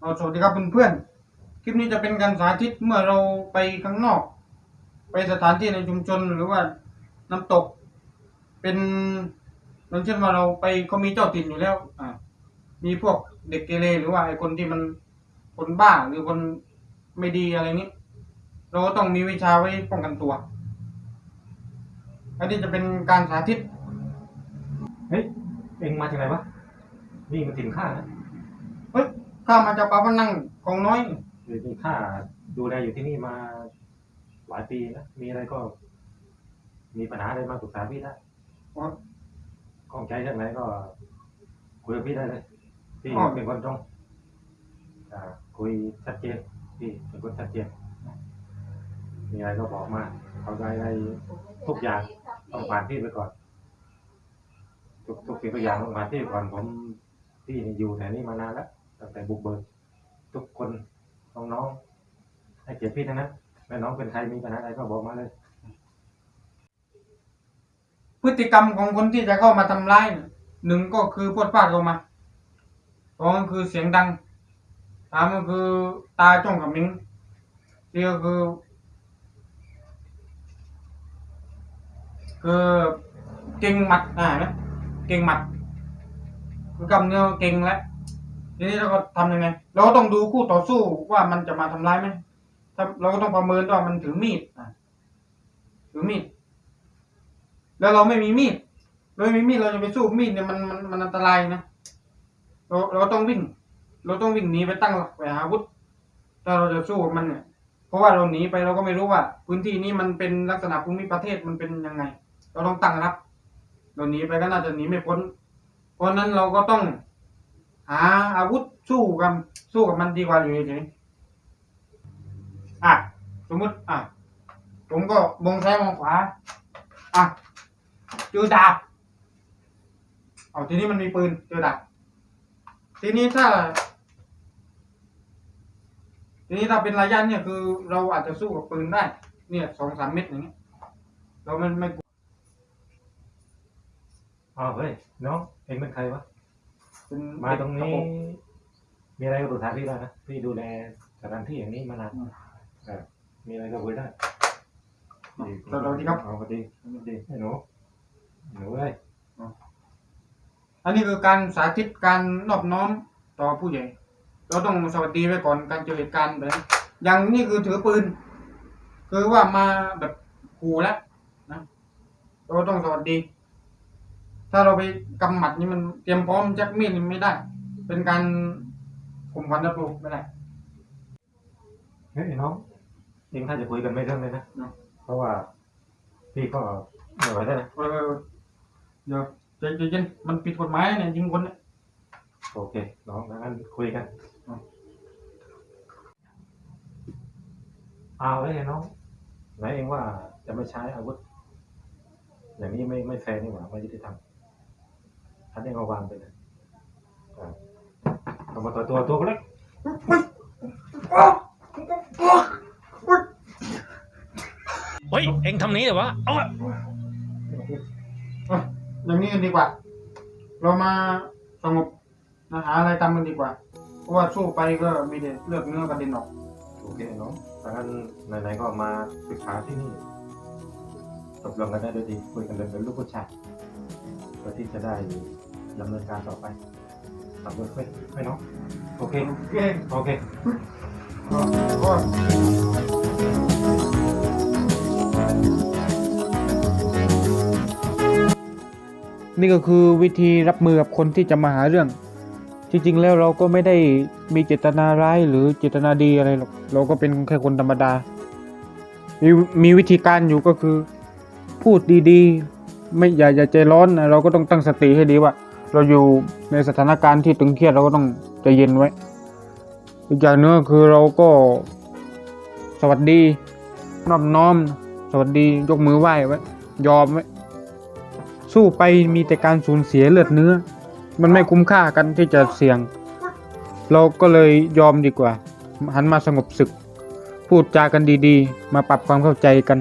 เอาสวัสดีครับเพื่อนๆ คลิปนี้จะเป็นการสาธิตเมื่อเราไปข้างนอก ไปสถานที่ในชุมชนหรือว่าน้ำตก เป็นอย่างเช่นว่าเราไปเขามีเจ้าถิ่นอยู่แล้ว อ่า มีพวกเด็กเกเรหรือว่าไอ้คนที่มันคนบ้าหรือคนไม่ดีอะไรนี้ เราก็ต้องมีวิชาไว้ป้องกันตัวอันนี้จะเป็นการสาธิต เฮ้ย เองมาจากไหนวะ นี่มันถิ่นข้านะเฮ้ย ข้ามาจากปาพนังของน้อยเดี๋ยวนี้ข้าดูแลอยู่ที่นี่มาหลายปีนะมีอะไรก็ มีปัญหาอะไรมาปรึกษาพี่ได้อ๋อข้องใจเรื่องไหนก็คุยกับพี่ได้เลยพี่อ๋อเป็นคนตรงอ่าคุยชัดเจนพี่เป็นคนชัดเจนมีอะไรก็บอกมาเอาใจอะไรทุกอย่างต้องผ่านพี่ไปก่อน ทุกทุกสิ่งทุกอย่างต้องผ่านพี่ก่อนผมพี่นี่อยู่แถวนี้มานานแล้ว ตั้งแต่บุกเบิกทุกคนน้องๆให้เกียรติพี่ทั้งนั้นแม่น้องเป็นใครมีปัญหาอะไรก็บอกมาเลย พฤติกรรมของคนที่จะเข้ามาทำร้ายเนี่ยหนึ่งก็คือพวดพลาดลงมาสองก็คือเสียงดังสามก็คือตาจ้องกับมิงสี่ก็คือ คือเก่งหมัดอ่านไหมเก่งหมัดคือกำเนื้อเก่งแล้ว ทีนี้เราก็ทำยังไง เราก็ต้องดูคู่ต่อสู้ว่ามันจะมาทำร้ายไหมถ้าเราก็ต้องประเมินว่ามันถือมีดอะถือมีด แล้วเราไม่มีมีดเราไม่มีมีดเราจะไปสู้มีดเนี่ยมันมันมันอันตรายนะ เราเราต้องวิ่ง เราต้องวิ่งหนีไปตั้งหลักไปหาอาวุธถ้าเราจะสู้กับมันเนี่ยเพราะว่าเราหนีไปเราก็ไม่รู้ว่า พื้นที่นี้มันเป็นลักษณะภูมิประเทศมันเป็นยังไง เราต้องตั้งรับ เราหนีไปก็น่าจะหนีไม่พ้น เพราะนั้นเราก็ต้อง หาอาวุธสู้กับสู้กับมันดีกว่าอยู่เฉยๆอะสมมติอะผมก็มองซ้ายมองขวาอะเจอดาบเอาทีนี้มันมีปืนเจอดาบทีนี้ถ้า ทีนี้ถ้าเป็นระยะเนี่ยคือเราอาจจะสู้กับปืนได้ เนี่ยสองสามเม็ดอย่างเงี้ยเรามันไม่กลัวอ้าวเฮ้ยน้องเองเป็นใครวะ เป็นมาตรงกะนี้โปงมีอะไรก็ปรึกษาพี่ได้นะพี่ดูแลสถานที่อย่างนี้มานานอืมเออมีอะไรก็คุยได้สวัสดีครับเอาสวัสดีสวัสดีให้หนูหนูเอ้ยอันนี้คือการสาธิตการนอบน้อมต่อผู้ใหญ่ เราต้องสวัสดีไว้ก่อนการเจอเหตุการณ์แบบนี้อย่างนี้คือถือปืน คือว่ามาแบบขู่แล้วนะ เราต้องสวัสดี ถ้าเราไปกำหมัดนี่มันเตรียมพร้อมจักมีดนี่ไม่ได้ เป็นการข่มขวัญนับลูกไม่ได้เฮ้ยน้องเองถ้าจะคุยกันไม่เรื่องเลยนะเนาะเพราะว่าพี่ก็ไม่ไหวแล้วนะเออเดี๋ยวใจเย็นๆมันผิดกฎหมายเนี่ยยิงคนเนี่ยโอเคน้องงั้นคุยกันอืมเอาไว้เลยน้องไหนเองว่าจะไม่ใช้อาวุธอย่างนี้ไม่ไม่แฟร์นี่หว่าไม่ยุติธรรม ท่านเองก็วางไปเลยอ่าเอามาตัวตัวตัวเล็กเฮ้ย เอ็งทำนี้เหรอวะ เอาอะอะอย่างนี้กันดีกว่า เรามาสงบนะหาอะไรทำกันดีกว่า เพราะว่าสู้ไปก็มีแต่เลือดเนื้อกระเด็นออก โอเคน้องถ้างั้นไหนๆก็มาศึกษาที่นี่ตกลงกันได้ด้วยดีคุยกันเป็นลูกผู้ชาย เพื่อที่จะได้ดำเนินการต่อไปทำด้วยไม่ไม่น้องโอเคโอเค โอเคก็นี่ก็คือวิธีรับมือกับคนที่จะมาหาเรื่อง จริงๆ แล้วเราก็ไม่ได้มีเจตนาร้ายหรือเจตนาดีอะไรหรอก เราก็เป็นแค่คนธรรมดา มีมีวิธีการอยู่ก็คือ พูดดีๆ ไม่อย่าอย่าใจร้อนนะเราก็ต้องตั้งสติให้ดีว่า เราอยู่ในสถานการณ์ที่ตึงเครียดเราก็ต้องใจเย็นไว้ อีกอย่างหนึงก็คือเราก็ สวัสดีนอบน้อม สวัสดียกมือไหว้ไว้ ยอมไว้ สู้ไปมีแต่การสูญเสียเลือดเนื้อ มันไม่คุ้มค่ากันที่จะเสี่ยง เราก็เลยยอมดีกว่า หันมาสงบศึก พูดจากันดีๆ มาปรับความเข้าใจกัน